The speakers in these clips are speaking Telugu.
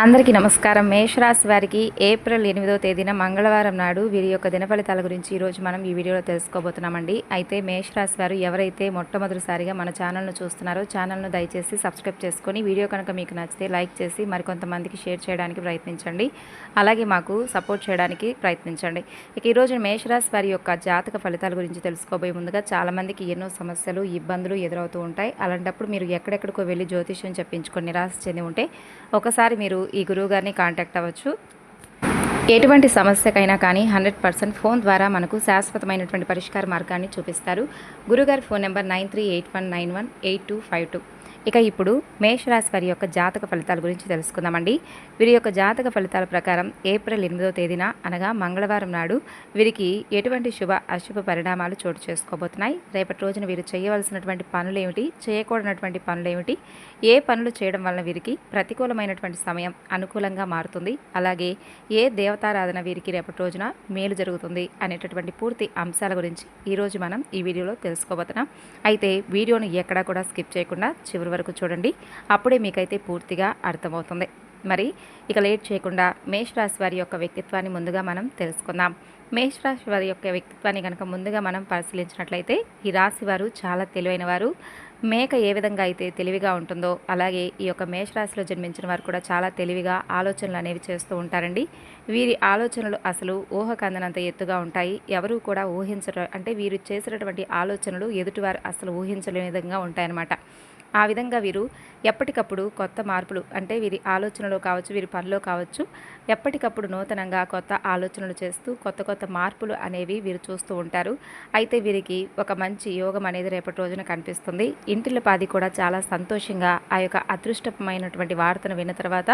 అందరికీ నమస్కారం. మేషరాశి వారికి ఏప్రిల్ ఎనిమిదో తేదీన మంగళవారం నాడు వీరి యొక్క దిన ఫలితాల గురించి ఈరోజు మనం ఈ వీడియోలో తెలుసుకోబోతున్నామండి. అయితే మేషరాశి వారు ఎవరైతే మొట్టమొదటిసారిగా మన ఛానల్ను చూస్తున్నారో ఛానల్ను దయచేసి సబ్స్క్రైబ్ చేసుకొని వీడియో కనుక మీకు నచ్చితే లైక్ చేసి మరికొంతమందికి షేర్ చేయడానికి ప్రయత్నించండి. అలాగే మాకు సపోర్ట్ చేయడానికి ప్రయత్నించండి. ఇక ఈరోజు మేషరాశి వారి యొక్క జాతక ఫలితాల గురించి తెలుసుకోబోయే ముందుగా చాలామందికి ఎన్నో సమస్యలు ఇబ్బందులు ఎదురవుతూ ఉంటాయి. అలాంటప్పుడు మీరు ఎక్కడెక్కడికో వెళ్ళి జ్యోతిష్యం చెప్పించుకొని నిరాశ చెంది ఉంటే ఒకసారి మీరు ఈ గురువు గారిని కాంటాక్ట్ అవ్వచ్చు. ఎటువంటి సమస్యకైనా కానీ హండ్రెడ్ పర్సెంట్ ఫోన్ ద్వారా మనకు శాశ్వతమైనటువంటి పరిష్కార మార్గాన్ని చూపిస్తారు. గురుగారి phone number nine three eight one nine one eight two five two ఇక ఇప్పుడు మేషరాశి వారి యొక్క జాతక ఫలితాల గురించి తెలుసుకుందామండి. వీరి యొక్క జాతక ఫలితాల ప్రకారం ఏప్రిల్ ఎనిమిదో తేదీన అనగా మంగళవారం నాడు వీరికి ఎటువంటి శుభ అశుభ పరిణామాలు చోటు చేసుకోబోతున్నాయి. రేపటి రోజున వీరు చేయవలసినటువంటి పనులు ఏమిటి? చేయకూడనటువంటి పనులు ఏమిటి? ఏ పనులు చేయడం వలన వీరికి ప్రతికూలమైనటువంటి సమయం అనుకూలంగా మారుతుంది? అలాగే ఏ దేవతారాధన వీరికి రేపటి రోజున మేలు జరుగుతుంది అనేటటువంటి పూర్తి అంశాల గురించి ఈరోజు మనం ఈ వీడియోలో తెలుసుకోబోతున్నాం. అయితే వీడియోను ఎక్కడా కూడా స్కిప్ చేయకుండా చివరి వరకు చూడండి. అప్పుడే మీకైతే పూర్తిగా అర్థమవుతుంది. మరి ఇక లేట్ చేయకుండా మేషరాశి వారి యొక్క వ్యక్తిత్వాన్ని ముందుగా మనం తెలుసుకుందాం. మేషరాశి వారి యొక్క వ్యక్తిత్వాన్ని కనుక ముందుగా మనం పరిశీలించినట్లయితే ఈ రాశి వారు చాలా తెలివైన వారు. మేక ఏ విధంగా అయితే తెలివిగా ఉంటుందో అలాగే ఈ యొక్క మేషరాశిలో జన్మించిన వారు కూడా చాలా తెలివిగా ఆలోచనలు అనేవి చేస్తూ ఉంటారండి. వీరి ఆలోచనలు అసలు ఊహకందనంత ఎత్తుగా ఉంటాయి. ఎవరు కూడా ఊహించరు అంటే వీరు చేసినటువంటి ఆలోచనలు ఎదుటివారు అసలు ఊహించలేని విధంగా ఉంటాయన్నమాట. ఆ విధంగా వీరు ఎప్పటికప్పుడు కొత్త మార్పులు అంటే వీరి ఆలోచనలో కావచ్చు వీరి పనిలో కావచ్చు ఎప్పటికప్పుడు నూతనంగా కొత్త ఆలోచనలు చేస్తూ కొత్త కొత్త మార్పులు అనేవి వీరు చూస్తూ ఉంటారు. అయితే వీరికి ఒక మంచి యోగం అనేది రేపటి రోజున కనిపిస్తుంది. ఇంటిల పాది కూడా చాలా సంతోషంగా ఆ యొక్క అదృష్టమైనటువంటి వార్తను విన్న తర్వాత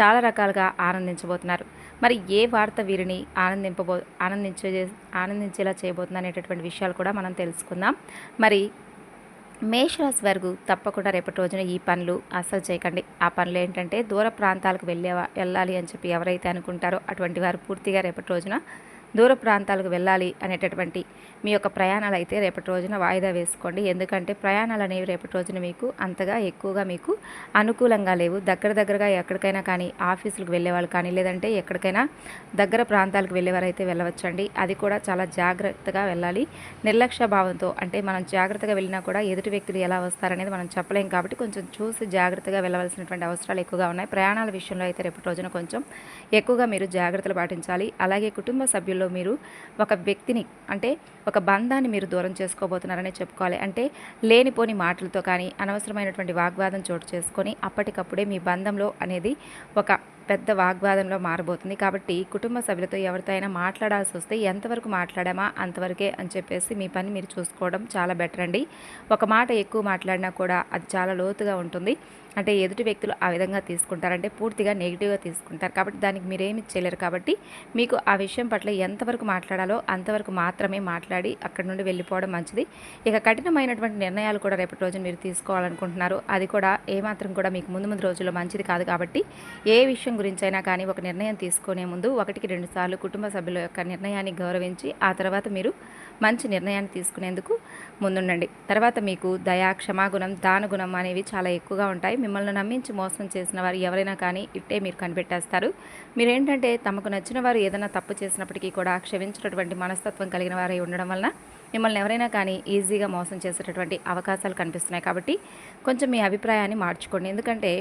చాలా రకాలుగా ఆనందించబోతున్నారు. మరి ఏ వార్త వీరిని ఆనందింపబో ఆనందించే ఆనందించేలా చేయబోతుంది అనేటటువంటి విషయాలు కూడా మనం తెలుసుకుందాం. మరి మేషరాశి వరకు తప్పకుండా రేపటి రోజున ఈ పనులు అస్సలు చేయకండి. ఆ పనులు ఏంటంటే దూర ప్రాంతాలకు వెళ్ళే వెళ్ళాలి అని చెప్పి ఎవరైతే అనుకుంటారో అటువంటి వారు పూర్తిగా రేపటి రోజున దూర ప్రాంతాలకు వెళ్ళాలి అనేటటువంటి మీ యొక్క ప్రయాణాలు అయితే రేపటి రోజున వాయిదా వేసుకోండి. ఎందుకంటే ప్రయాణాలు అనేవి రేపటి రోజున మీకు అంతగా ఎక్కువగా మీకు అనుకూలంగా లేవు. దగ్గర దగ్గరగా ఎక్కడికైనా కానీ ఆఫీసులకు వెళ్ళేవాళ్ళు కానీ లేదంటే ఎక్కడికైనా దగ్గర ప్రాంతాలకు వెళ్ళేవారైతే వెళ్ళవచ్చండి. అది కూడా చాలా జాగ్రత్తగా వెళ్ళాలి. నిర్లక్ష్య భావంతో అంటే మనం జాగ్రత్తగా వెళ్ళినా కూడా ఎదుటి వ్యక్తులు ఎలా వస్తారనేది మనం చెప్పలేం కాబట్టి కొంచెం చూసి జాగ్రత్తగా వెళ్ళవలసినటువంటి అవసరాలు ఎక్కువగా ఉన్నాయి. ప్రయాణాల విషయంలో అయితే రేపటి రోజున కొంచెం ఎక్కువగా మీరు జాగ్రత్తలు పాటించాలి. అలాగే కుటుంబ సభ్యుల్లో మీరు ఒక వ్యక్తిని అంటే ఒక బంధాన్ని మీరు దూరం చేసుకోబోతున్నారనే చెప్పుకోవాలి. అంటే లేనిపోని మాటలతో కానీ అనవసరమైనటువంటి వాగ్వాదం చోటు చేసుకొని అప్పటికప్పుడే మీ బంధంలో అనేది ఒక పెద్ద వాగ్వాదంలో మారబోతుంది. కాబట్టి కుటుంబ సభ్యులతో ఎవరితో అయినా మాట్లాడాల్సి వస్తే ఎంతవరకు మాట్లాడామా అంతవరకే అని చెప్పేసి మీ పని మీరు చూసుకోవడం చాలా బెటర్ అండి. ఒక మాట ఎక్కువ మాట్లాడినా కూడా అది చాలా లోతుగా ఉంటుంది. అంటే ఎదుటి వ్యక్తులు ఆ విధంగా తీసుకుంటారంటే పూర్తిగా నెగిటివ్గా తీసుకుంటారు. కాబట్టి దానికి మీరేమి చేయలేరు. కాబట్టి మీకు ఆ విషయం పట్ల ఎంతవరకు మాట్లాడాలో అంతవరకు మాత్రమే మాట్లాడి అక్కడి నుండి వెళ్ళిపోవడం మంచిది. ఇక కఠినమైనటువంటి నిర్ణయాలు కూడా రేపటి రోజున మీరు తీసుకోవాలనుకుంటున్నారు. అది కూడా ఏమాత్రం కూడా మీకు ముందు ముందు రోజుల్లో మంచిది కాదు కాబట్టి ఏ విషయం గురించి అయినా కానీ ఒక నిర్ణయం తీసుకునే ముందు ఒకటికి రెండు సార్లు కుటుంబ సభ్యుల యొక్క నిర్ణయాన్ని గౌరవించి ఆ తర్వాత మీరు మంచి నిర్ణయాన్ని తీసుకునేందుకు ముందుండండి. తర్వాత మీకు దయా క్షమాగుణం దానగుణం అనేవి చాలా ఎక్కువగా ఉంటాయి. మిమ్మల్ని నమ్మించి మోసం చేసిన వారు ఎవరైనా కానీ ఇట్టే మీరు కనిపెట్టేస్తారు. మీరేంటంటే తమకు నచ్చిన వారు ఏదైనా తప్పు చేసినప్పటికీ కూడా క్షమించినటువంటి మనస్తత్వం కలిగిన వారై ఉండడం వలన మిమ్మల్ని ఎవరైనా కానీ ఈజీగా మోసం చేసేటటువంటి అవకాశాలు కనిపిస్తున్నాయి. కాబట్టి కొంచెం మీ అభిప్రాయాన్ని మార్చుకోండి. ఎందుకంటే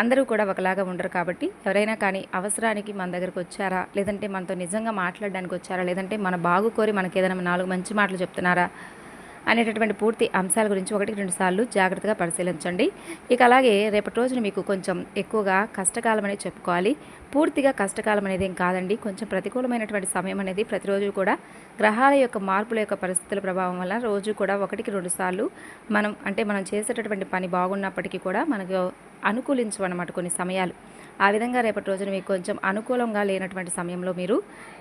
అందరూ కూడా ఒకలాగా ఉండరు కాబట్టి ఎవరైనా కానీ అవసరానికి మన దగ్గరకు వచ్చారా? లేదంటే మనతో నిజంగా మాట్లాడడానికి వచ్చారా? లేదంటే మన బాగు కోరి మనకి ఏదైనా నాలుగు మంచి మాటలు చెప్తున్నారా? అనేటటువంటి పూర్తి అంశాల గురించి ఒకటికి రెండు సార్లు జాగ్రత్తగా పరిశీలించండి. ఇక అలాగే రేపటి రోజున మీకు కొంచెం ఎక్కువగా కష్టకాలం అనేది చెప్పుకోవాలి. పూర్తిగా కష్టకాలం అనేది ఏం కాదండి. కొంచెం ప్రతికూలమైనటువంటి సమయం అనేది ప్రతిరోజు కూడా గ్రహాల యొక్క మార్పుల యొక్క పరిస్థితుల ప్రభావం వల్ల రోజు కూడా ఒకటికి రెండు సార్లు మనం అంటే మనం చేసేటటువంటి పని బాగున్నప్పటికీ కూడా మనకు అనుకూలించమన్నమాట కొన్ని సమయాలు. ఆ విధంగా రేపటి రోజున మీకు కొంచెం అనుకూలంగా లేనటువంటి సమయంలో మీరు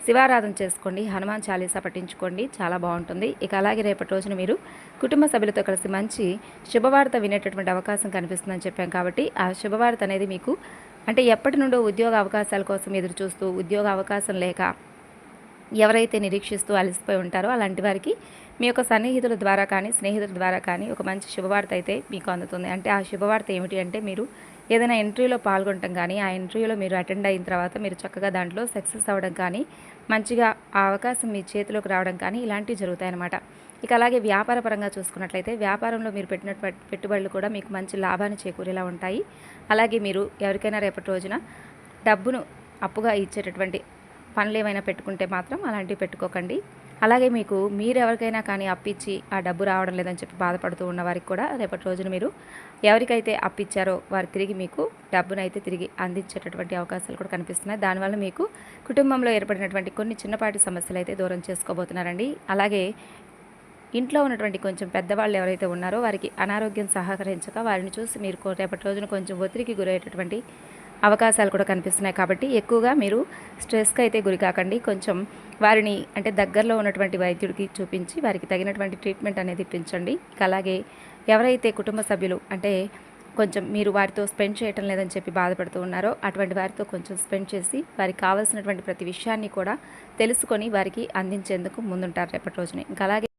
శివారాధన చేసుకోండి హనుమాన్ చాలీసా పఠించుకోండి చాలా బాగుంటుంది. ఇక అలాగే రేపటి రోజున మీరు కుటుంబ సభ్యులతో కలిసి మంచి శుభవార్త వినేటటువంటి అవకాశం కనిపిస్తుందని చెప్పాం కాబట్టి ఆ శుభవార్త అనేది మీకు అంటే ఎప్పటి నుండో ఉద్యోగ అవకాశాల కోసం ఎదురు చూస్తూ ఉద్యోగ అవకాశం లేక ఎవరైతే నిరీక్షిస్తూ అలసిపోయి ఉంటారో అలాంటి వారికి మీ యొక్క సన్నిహితుల ద్వారా కానీ స్నేహితుల ద్వారా కానీ ఒక మంచి శుభవార్త అయితే మీకు అందుతుంది. అంటే ఆ శుభవార్త ఏమిటి అంటే మీరు ఏదైనా ఇంటర్వ్యూలో పాల్గొనటం కానీ ఆ ఇంటర్వ్యూలో మీరు అటెండ్ అయిన తర్వాత మీరు చక్కగా దాంట్లో సక్సెస్ అవ్వడం కానీ మంచిగా ఆ అవకాశం మీ చేతిలోకి రావడం కానీ ఇలాంటివి జరుగుతాయన్నమాట. ఇక అలాగే వ్యాపార పరంగా చూసుకున్నట్లయితే వ్యాపారంలో మీరు పెట్టిన పెట్టుబడులు కూడా మీకు మంచి లాభాన్ని చేకూరేలా ఉంటాయి. అలాగే మీరు ఎవరికైనా రేపటి రోజున డబ్బును అప్పుగా ఇచ్చేటటువంటి పనులు ఏమైనా పెట్టుకుంటే మాత్రం అలాంటివి పెట్టుకోకండి. అలాగే మీకు మీరు ఎవరికైనా కానీ అప్పిచ్చి ఆ డబ్బు రావడం లేదని చెప్పి బాధపడుతూ ఉన్న వారికి కూడా రేపటి రోజున మీరు ఎవరికైతే అప్పిచ్చారో వారు తిరిగి మీకు డబ్బునైతే తిరిగి అందించేటటువంటి అవకాశాలు కూడా కనిపిస్తున్నాయి. దానివల్ల మీకు కుటుంబంలో ఏర్పడినటువంటి కొన్ని చిన్నపాటి సమస్యలు అయితే దూరం చేసుకోబోతున్నారండి. అలాగే ఇంట్లో ఉన్నటువంటి కొంచెం పెద్దవాళ్ళు ఎవరైతే ఉన్నారో వారికి అనారోగ్యం సహకరించక వారిని చూసి మీరు రేపటి రోజున కొంచెం ఒత్తిడికి గురయ్యేటటువంటి అవకాశాలు కూడా కనిపిస్తున్నాయి. కాబట్టి ఎక్కువగా మీరు స్ట్రెస్కి అయితే గురికాకండి కొంచెం వారిని అంటే దగ్గరలో ఉన్నటువంటి వైద్యుడికి చూపించి వారికి తగినటువంటి ట్రీట్మెంట్ అనేది ఇప్పించండి. అలాగే ఎవరైతే కుటుంబ సభ్యులు అంటే కొంచెం మీరు వారితో స్పెండ్ చేయటం లేదని చెప్పి బాధపడుతూ ఉన్నారో అటువంటి వారితో కొంచెం స్పెండ్ చేసి వారికి కావాల్సినటువంటి ప్రతి విషయాన్ని కూడా తెలుసుకొని వారికి అందించేందుకు ముందుంటారు రేపటి రోజున. ఇంకా అలాగే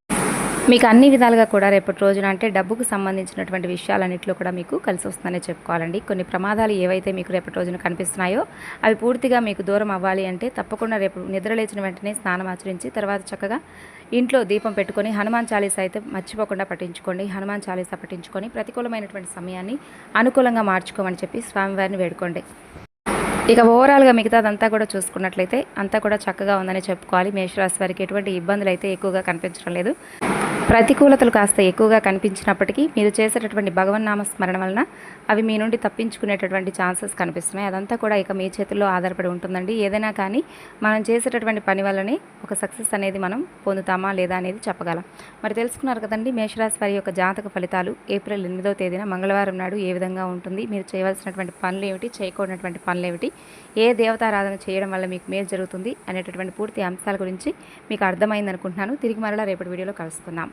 మీకు అన్ని విధాలుగా కూడా రేపటి రోజున అంటే డబ్బుకు సంబంధించినటువంటి విషయాలన్నింటిలో కూడా మీకు కలిసి వస్తుందనే చెప్పుకోవాలండి. కొన్ని ప్రమాదాలు ఏవైతే మీకు రేపటి రోజున కనిపిస్తున్నాయో అవి పూర్తిగా మీకు దూరం అవ్వాలి అంటే తప్పకుండా రేపు నిద్రలేచిన వెంటనే స్నానం ఆచరించి తర్వాత చక్కగా ఇంట్లో దీపం పెట్టుకొని హనుమాన్ చాలీస అయితే మర్చిపోకుండా పఠించుకోండి. హనుమాన్ చాలీసా పఠించుకొని ప్రతికూలమైనటువంటి సమయాన్ని అనుకూలంగా మార్చుకోమని చెప్పి స్వామివారిని వేడుకోండి. ఇక ఓవరాల్గా మిగతాదంతా కూడా చూసుకున్నట్లయితే అంతా కూడా చక్కగా ఉందని చెప్పుకోవాలి. మేషరాశి వారికి ఎటువంటి ఇబ్బందులు అయితే ఎక్కువగా కనిపించడం లేదు. ప్రతికూలతలు కాస్త ఎక్కువగా కనిపించినప్పటికీ మీరు చేసేటటువంటి భగవన్నామ స్మరణ వలన అవి మీ నుండి తప్పించుకునేటటువంటి ఛాన్సెస్ కనిపిస్తున్నాయి. అదంతా కూడా ఇక మీ చేతుల్లో ఆధారపడి ఉంటుందండి. ఏదైనా కానీ మనం చేసేటటువంటి పని వల్లనే ఒక సక్సెస్ అనేది మనం పొందుతామా లేదా అనేది చెప్పగలం. మరి తెలుసుకున్నారు కదండి మేషరాశి వారి యొక్క జాతక ఫలితాలు ఏప్రిల్ ఎనిమిదో తేదీన మంగళవారం నాడు ఏ విధంగా ఉంటుంది? మీరు చేయవలసినటువంటి పనులు ఏమిటి? చేయకూడనటువంటి పనులు ఏమిటి? ఏ దేవతారాధన చేయడం వల్ల మీకు మేలు జరుగుతుంది? అనేటటువంటి పూర్తి అంశాల గురించి మీకు అర్థమైంది అనుకుంటున్నాను తిరిగి మరలా రేపటి వీడియోలో కలుసుకుందాం.